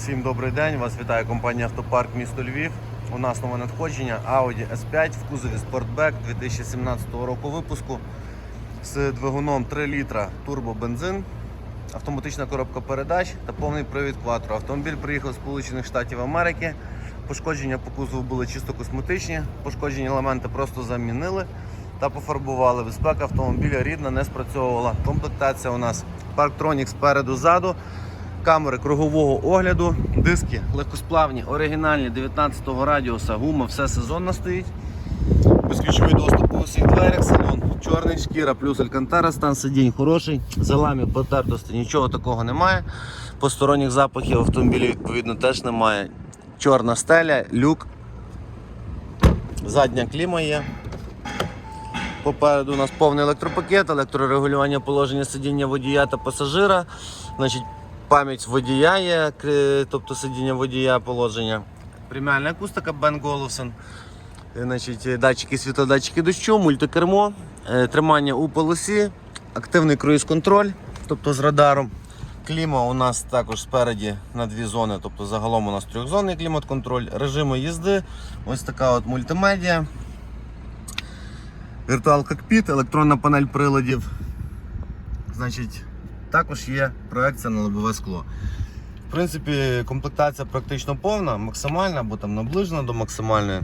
Всім добрий день. Вас вітає компанія Автопарк місто Львів. У нас нове надходження Audi S5 в кузові Sportback 2017 року випуску з двигуном 3 літра турбобензин, автоматична коробка передач та повний привід Quattro. Автомобіль приїхав з Сполучених Штатів Америки. Пошкодження по кузову були чисто косметичні. Пошкоджені елементи просто замінили та пофарбували. Безпека автомобіля рідна не спрацьовувала. Комплектація у нас Parktronic спереду ззаду камери кругового огляду, диски легкосплавні, оригінальні 19-го радіуса, гума, все сезонно стоїть. Безключовий доступ по усіх дверях, салон чорний, шкіра плюс алькантара, стан сидінь хороший, заламів, потертості, нічого такого немає. Посторонніх запахів автомобілі відповідно теж немає. Чорна стеля, люк, задня кліма є. Попереду у нас повний електропакет, електрорегулювання положення сидіння водія та пасажира. Значить, пам'ять водія є, тобто сидіння водія положення. Преміальна акустика Бен Голусон. Значить, датчики світла, датчики дощу, мультикермо, е, тримання у полосі, активний круїз-контроль, тобто з радаром. Кліма у нас також спереді на дві зони, тобто загалом у нас трьохзонний клімат-контроль, режими їзди, ось така от мультимедіа. Віртуал кокпіт, електронна панель приладів. Значить, також є проекція на лобове скло. В принципі, комплектація практично повна, максимальна, або там наближена до максимальної.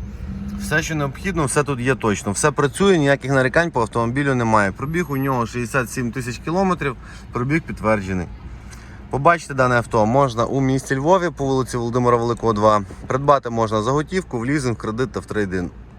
Все, що необхідно, все тут є точно. Все працює, ніяких нарікань по автомобілю немає. Пробіг у нього 67 тисяч кілометрів, пробіг підтверджений. Побачити дане авто можна у місті Львові по вулиці Володимира Великого, 2. Придбати можна за готівку, в лізинг, кредит та в трейдин.